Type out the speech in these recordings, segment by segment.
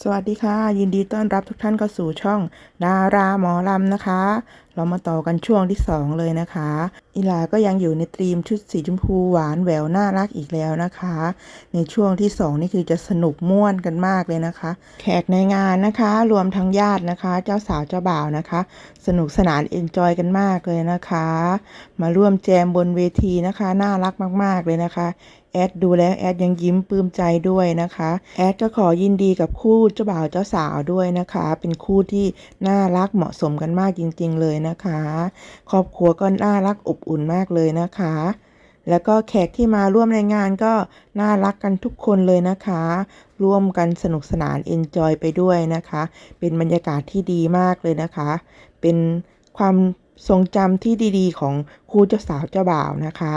สวัสดีค่ะ ยินดีต้อนรับทุกท่านเข้าสู่ช่อง ดาราหมอลำนะคะ เรามาต่อกันช่วงที่ 2 เลยนะคะอีลาก็ยังอยู่ในธีมชุดสีชมพูหวานแหววน่ารักอีกแล้วนะคะ ในช่วงที่ 2 นี่คือจะสนุกม่วนกันมากเลยนะคะ แขกในงานนะคะ รวมทั้งญาตินะคะ เจ้าสาวเจ้าบ่าวนะคะ สนุกสนานเอนจอยกันมากเลยนะคะ มาร่วมแจมบนเวทีนะคะ น่ารักมาก ๆเลยนะคะ แอดดูแล้วแอดยังยิ้มปลื้มใจด้วยนะคะ แอดก็ขอยินดีกับคู่เจ้าบ่าวเจ้าสาวด้วยนะคะ เป็นคู่ที่น่ารักเหมาะสมกันมากจริง ๆ เลยนะคะ ครอบครัวก็น่ารักอบอุ่นมากเลยนะคะ แล้วก็แขกที่มาร่วมในงานก็น่ารักกันทุกคนเลยนะคะ ร่วมกันสนุกสนานเอนจอยไปด้วยนะคะ เป็นบรรยากาศที่ดีมากเลยนะคะ เป็นความทรงจำที่ดีๆ ของคู่เจ้าสาวเจ้าบ่าวนะคะ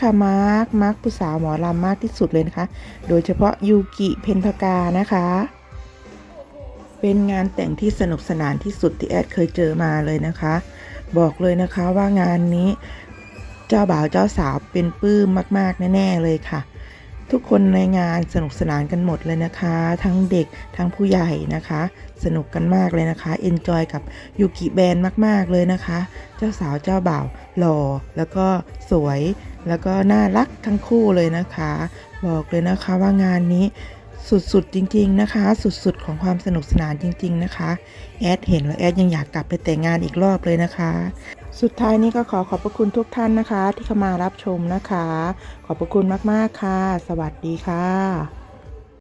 ค่ะมาร์คมาร์คผู้สาวหมอลำมากที่สุดเลยนะคะ โดยเฉพาะยูกิเพนทกานะคะ เป็นงานแต่งที่สนุกสนานที่สุดที่แอดเคยเจอมาเลยนะคะ บอกเลยนะคะว่างานนี้ เจ้าบ่าวเจ้าสาวเป็นปื้มมาก ๆ แน่ ๆ เลยค่ะ ทุกคนในงานสนุกสนานกันหมดเลยนะคะ ทั้งเด็กทั้งผู้ใหญ่นะคะ สนุกกันมากเลยนะคะเอนจอยกับยูกิแบนมาก ๆ เลยนะคะ เจ้าสาวเจ้าบ่าวหล่อแล้วก็สวยแล้วก็น่ารักทั้งคู่เลยนะคะ บอกเลยนะคะว่างานนี้สุดๆจริง ๆนะคะ สุดๆของความสนุกสนานจริง ๆ นะคะ แอดเห็นแล้วแอดยังอยากกลับไปแต่งงานอีกรอบเลยนะคะ สุดท้ายนี้ก็ขอขอบพระคุณทุกท่านนะคะ ที่เข้ามารับชมนะคะ ขอบพระคุณมากๆค่ะ สวัสดีค่ะ